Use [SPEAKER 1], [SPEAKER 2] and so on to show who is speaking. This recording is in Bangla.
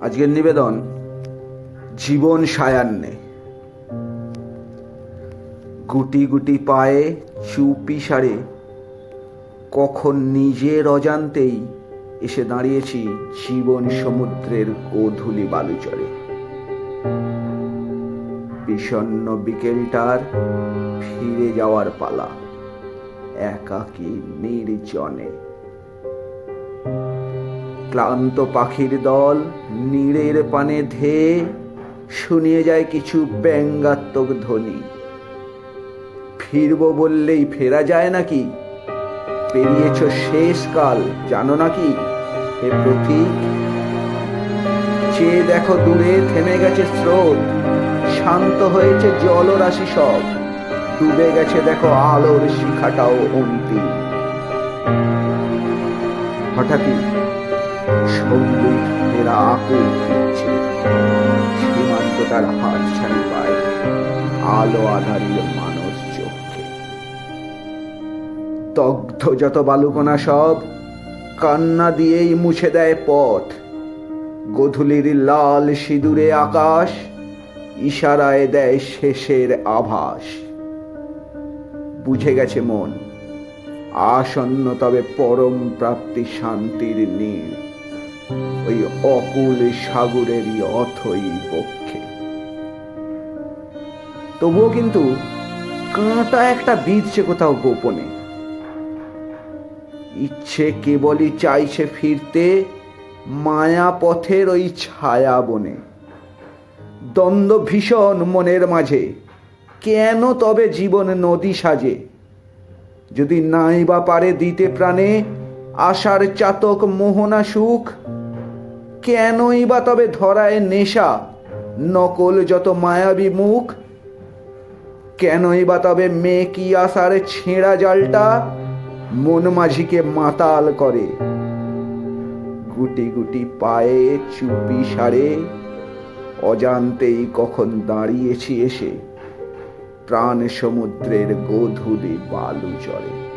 [SPEAKER 1] আজকের নিবেদন, জীবন সায়ান্নে। গুটি গুটি পায়ে চুপি সারে, কখন নিজের অজান্তেই এসে দাঁড়িয়েছি জীবন সমুদ্রের গোধূলি বালুচরে। বিষণ্ণ বিকেলটার ফিরে যাওয়ার পালা, একাকী নির্জনে। ক্লান্ত পাখির দল নীড়ের পানে ধেয়ে শুনিয়ে যায় কিছু ব্যঙ্গাত্মক ধ্বনি। ফিরব বললেই ফেরা যায় নাকি? পেরিয়েছ শেষ কাল, জানো নাকি? হে প্রতীক, চেয়ে দেখো দূরে থেমে গেছে স্রোত, শান্ত হয়েছে জলরাশি সব, ডুবে গেছে দেখো আলোর শিখাটাও অন্তিম। হঠাৎই সংগীত এরা আকুল হচ্ছে। সীমান্ত তার হাত পায় আলো আধারিল মানুষ চোখে। দগ্ধ যত সব কান্না দিয়েই মুছে দেয় পথ। গধূলির লাল সিঁদুরে আকাশ ইশারায় দেয় শেষের আভাস। বুঝে গেছে মন, আসন্ন তবে পরম প্রাপ্তি শান্তির নীড় ওই অকুল সাগরেরই অথই পক্ষে তবুও কিন্তু কাঁটা একটা বিঁধছে কোথাও গোপনে। ইচ্ছে কেবলই চাইছে ফিরতে মায়া পথের ওই ছায়া বনে। দ্বন্দ্ব ভীষণ মনের মাঝে, কেন তবে জীবন নদী সাজে? যদি নাই বা পারে দিতে প্রাণে, আশার চাতক মোহনা সুখ কেনই বা তবে ধরায় নেশা? নকল যত মায়াবী মুখ, কেনই বা তবে মেয়ে কি আসার ছেঁড়া জালটা? মন মাঝিকে মাতাল করে। গুটি গুটি পায়ে চুপি সারে, অজান্তেই কখন দাঁড়িয়েছি এসে। প্রাণ সমুদ্রের গোধূলি বালু চরে